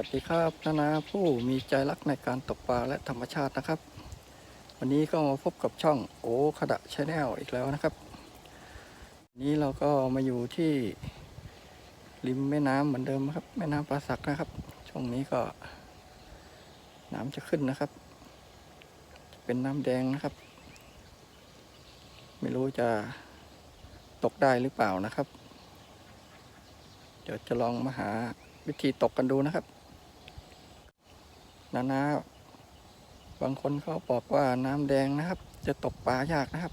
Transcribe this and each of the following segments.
วัสดีครับนานาผู้มีใจรักในการตกปลาและธรรมชาตินะครับ วันนี้ก็มาพบกับช่องโอขดะชาแนลอีกแล้วนะครับวันนี้เราก็มาอยู่ที่ริมแม่น้ำเหมือนเดิมครับ แม่น้ำปลาสักนะครับ ช่วงนี้ก็ น้ำจะขึ้นนะครับ เป็นน้ำแดงนะครับ ไม่รู้จะตกได้หรือเปล่านะครับ เดี๋ยวจะลองมาหาวิธีตกกันดูนะครับ นานาบางคนเขาบอกว่าน้ำแดงนะครับ จะตกปลายากนะครับ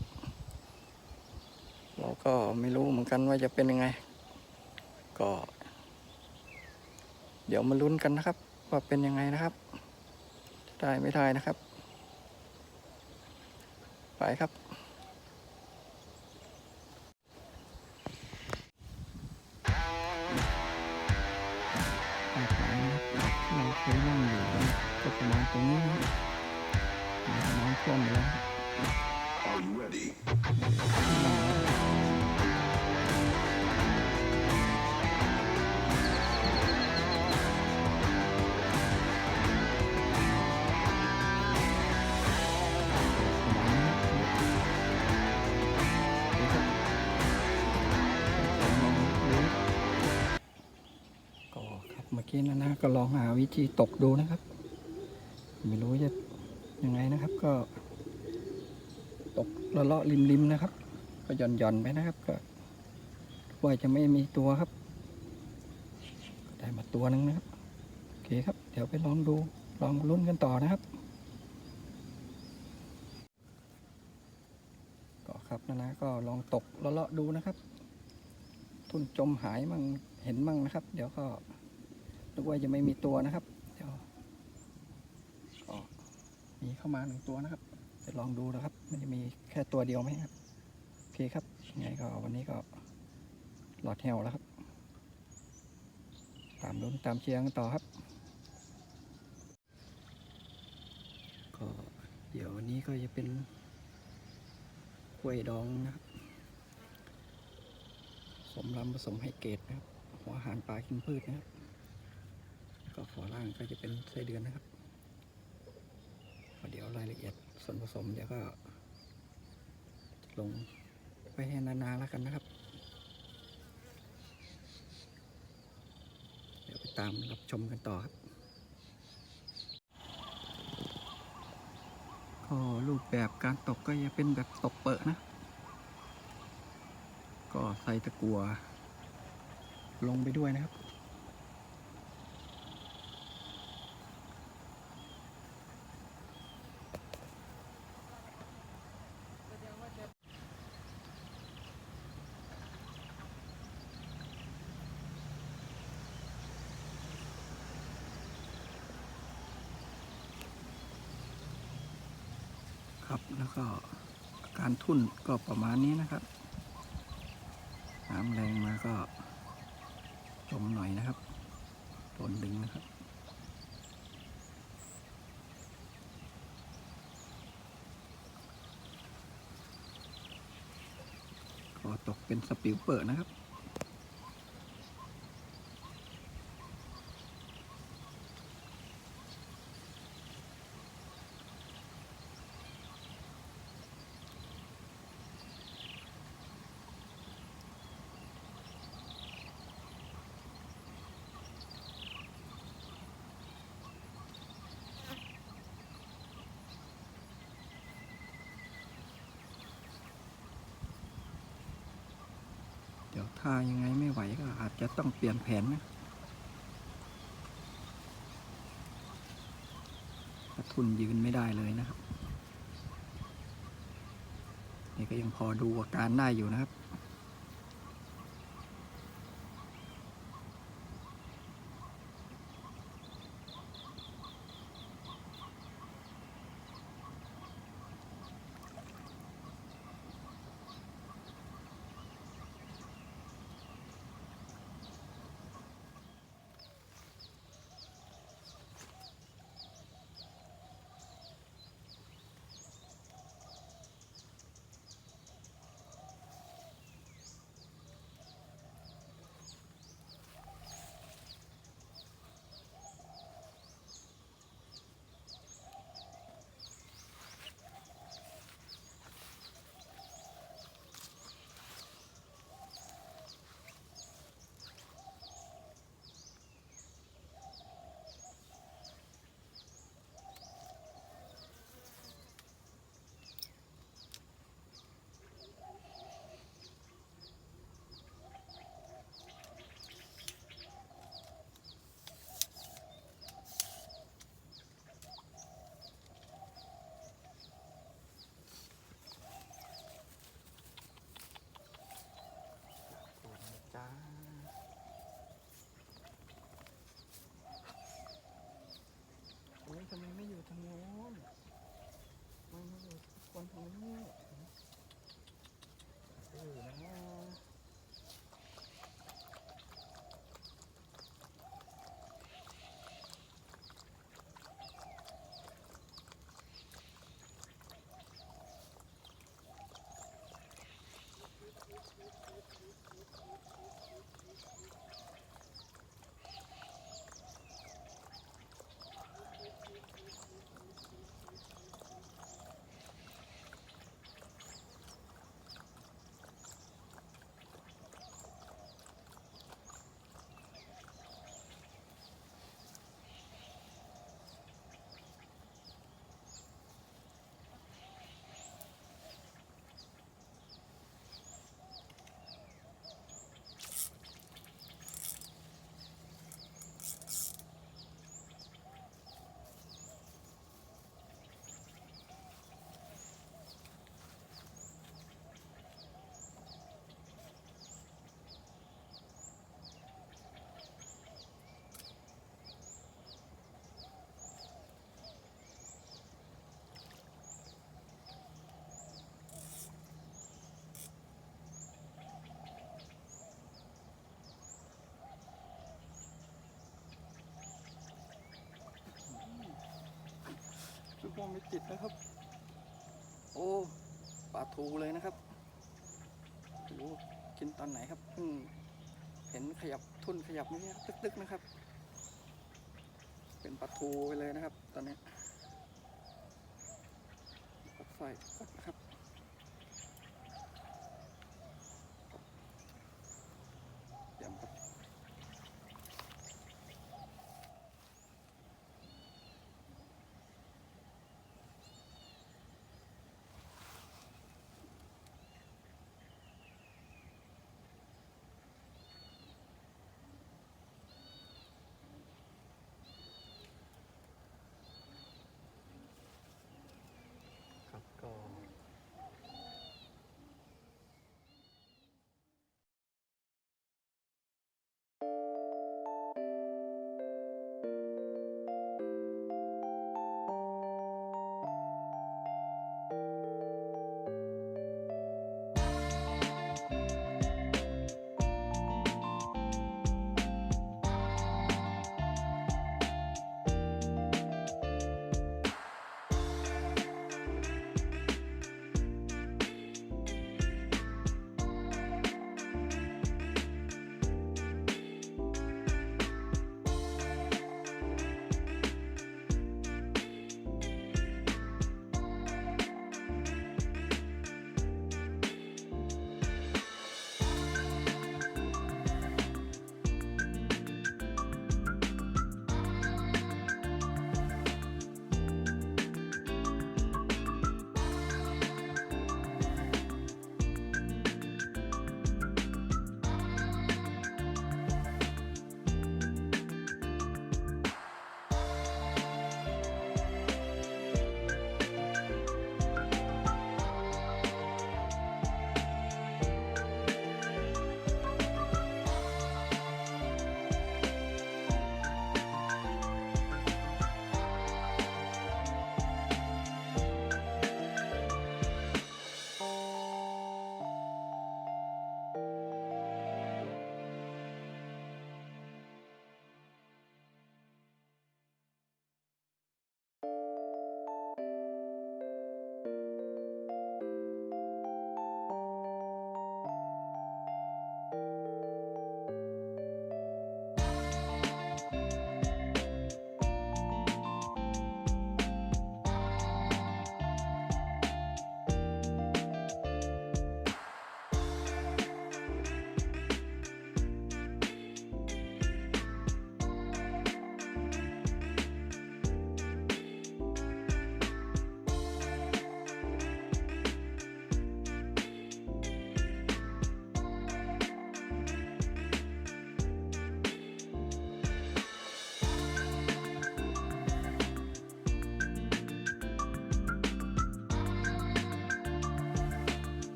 เราก็ไม่รู้เหมือนกันว่าจะเป็นยังไง ก็ เดี๋ยวมาลุ้นกันนะครับ ว่าเป็นยังไงนะครับได้ไม่ได้นะครับ ไปครับ ก็ลองหาวิธีตกดูนะครับ ไม่รู้จะยังไงนะครับ ก็ ตกละเลาะริมริมนะครับ ก็หย่อนหย่อนไปนะครับ ก็ว่าจะไม่มีตัวครับ ได้มาตัวหนึงนะครับโอเคครับ เดี๋ยวไปลองดูลองลุ้นกันต่อนะครับก็ครับนะนะก็ลองตกละเลาะๆดูนะครับ ทุนจมหายมั่งเห็นมั่งนะครับ เดี๋ยวก็ นึกว่าจะไม่มีตัวนะครับ เดี๋ยวก็มีเข้ามาหนึ่งตัวนะครับจะลองดูนะครับ มันจะมีแค่ตัวเดียวไหมครับโอเคครับยังไงก็วันนี้ก็หลอดแหวแล้วครับ ตามลุ้นตามเชียร์กันต่อครับ ก็เดี๋ยววันนี้ก็จะเป็นกล้วยดองนะครับสมลำผสมให้เกตนะครับ หัวอาหารปลากินพืชนะครับ ก็ขอล่างก็จะเป็นไส้เดือนนะครับ เดี๋ยวรายละเอียดส่วนผสมเดี๋ยวก็ลงไปให้นาๆแล้วกันนะครับ เดี๋ยวไปตามรับชมกันต่อครับก็รูปแบบการตกก็จะเป็นแบบตกเปิดนะ ก็ใส่ตะกัวลงไปด้วยนะครับ แล้วก็การทุ่นก็ประมาณนี้นะครับน้ำแรงมาก็จมหน่อยนะครับโดนดึงนะครับก็ตกเป็นสปิวเปิดนะครับ เดี๋ยวถ้ายังไงไม่ไหวก็อาจจะต้องเปลี่ยนแผนนะทุนยืนไม่ได้เลยนะครับ นี่ก็ยังพอดูอาการได้อยู่นะครับ ไม่ติดนะครับ โอ้ปลาทูเลยนะครับไม่รู้กินตอนไหนครับเพิ่งเห็นขยับทุ่นขยับนี่ตึกๆนะครับ เป็นปลาทูไปเลยนะครับ ตอนนี้กไฟนะครับ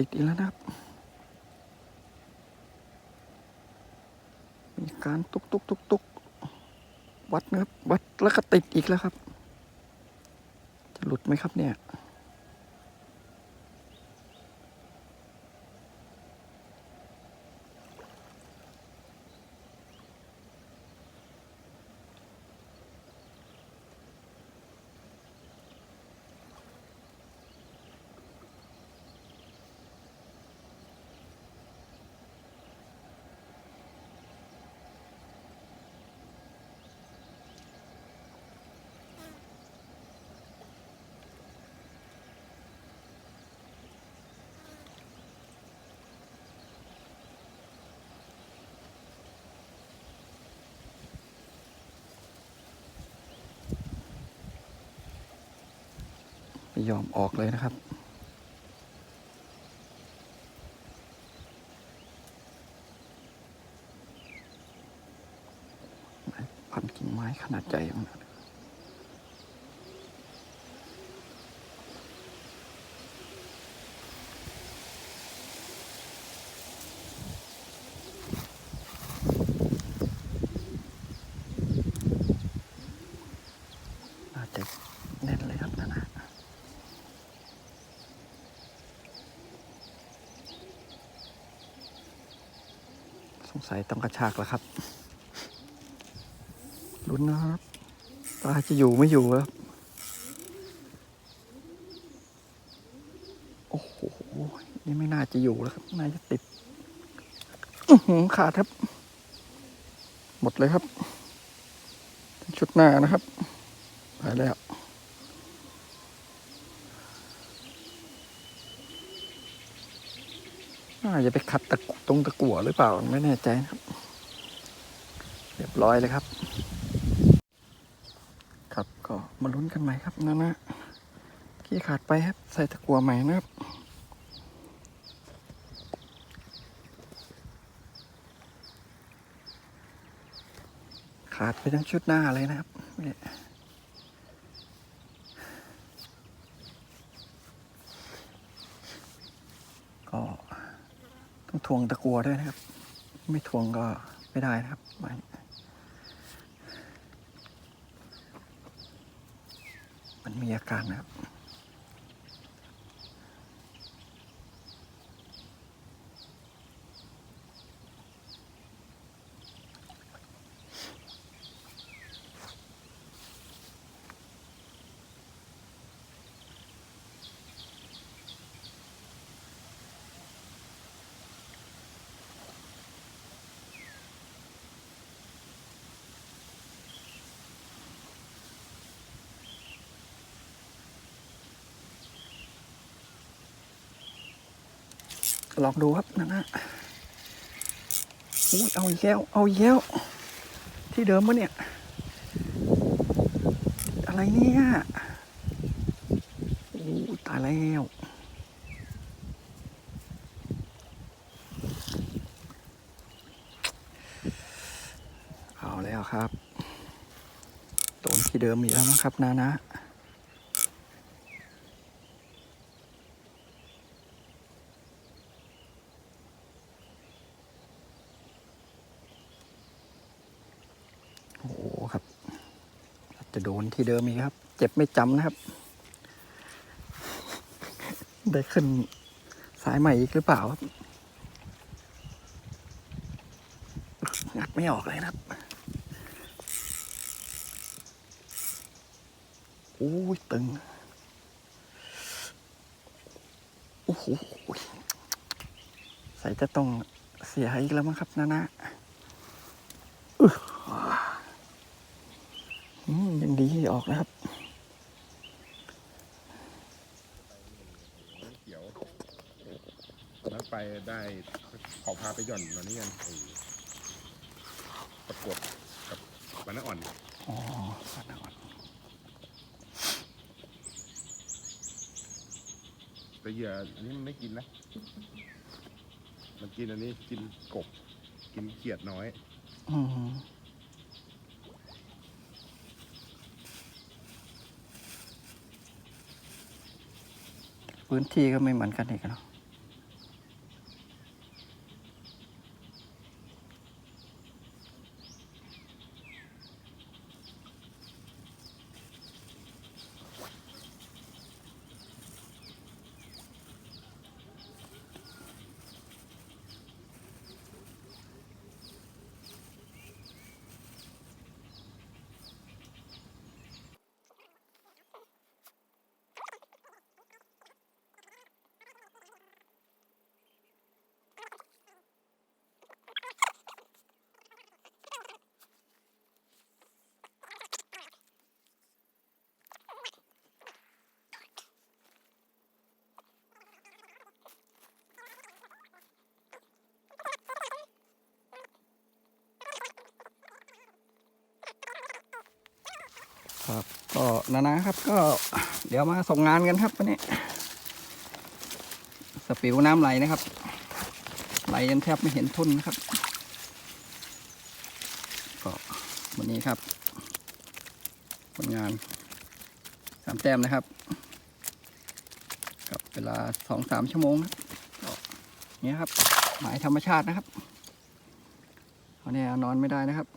ติดอีกแล้วนะครับ มีการตุกตุกตุกตุกวัดนะครับ วัดแล้วก็ติดอีกแล้วครับ จะหลุดไหมครับเนี่ย ไม่ยอมออกเลยนะครับ พันกิ่งไม้ขนาดใหญ่ขนาดจะแน่นเลยครับนั่นนะ สัยต้องกระชากแล้วครับลุ้นนะครับปลาจะอยู่ไม่อยู่ครับโอ้โหนี่ไม่น่าจะอยู่แล้วครับน่าจะติดอื้อหือขาดครับ หมดเลยครับ ชุดหน้านะครับไปแล้ว น่าจะไปขัดตะกุตรงตะกั่วหรือเปล่าไม่แน่ใจนะครับ เรียบร้อยเลยครับ ครับก็มาลุ้นกันใหม่ครับนะนะที่ขาดไปครับใส่ตะกัวใหม่นะครับขาดไปทั้งชุดหน้าเลยนะครับเนี่ยก็ ต้องทวงตะกัวด้วยนะครับ ไม่ทวงก็ไม่ได้นะครับไม่มันมีอาการนะครับ ลองดูครับนั่นนะอุ้ยเอาอีกแล้วเอาอีกแล้วที่เดิมวะเนี่ย อะไรเนี่ยโอ้ตายแล้วเอาแล้วครับโดนที่เดิมอีกแล้วมั้งครับนานะ โอ้โหครับ จะโดนที่เดิมอีกครับ เจ็บไม่จำนะครับ ได้ขึ้นสายใหม่อีกหรือเปล่าครับงัดไม่ออกเลยนะครับโอ้ยตึง โอ้โหใส่จะต้องเสียอีกแล้วมั้งครับนานะ ยังดีออกนะครับเขียวแล้วไปได้เขาพาไปหย่อนตอนนี้กันไอ้ประกวดกับปานาอ่อน อ๋อขนาดแต่เหยื่ออันนี้มันไม่กินนะ มันกินอันนี้กินกบ กินเขียดน้อย อืม พื้นที่ก็ไม่เหมือนกันอีกเนาะ ครับก็นานาครับก็เดี๋ยวมาส่งงานกันครับวันนี้สปิวน้ำไหลนะครับ ไหลยันแทบไม่เห็นทุนนะครับ ก็วันนี้ครับผลงานสามแต้มนะครับกับเวลาสองสามชั่วโมงครับก็เนี้ยครับหมายธรรมชาตินะครับเอาเนี่ยนอนไม่ได้นะครับ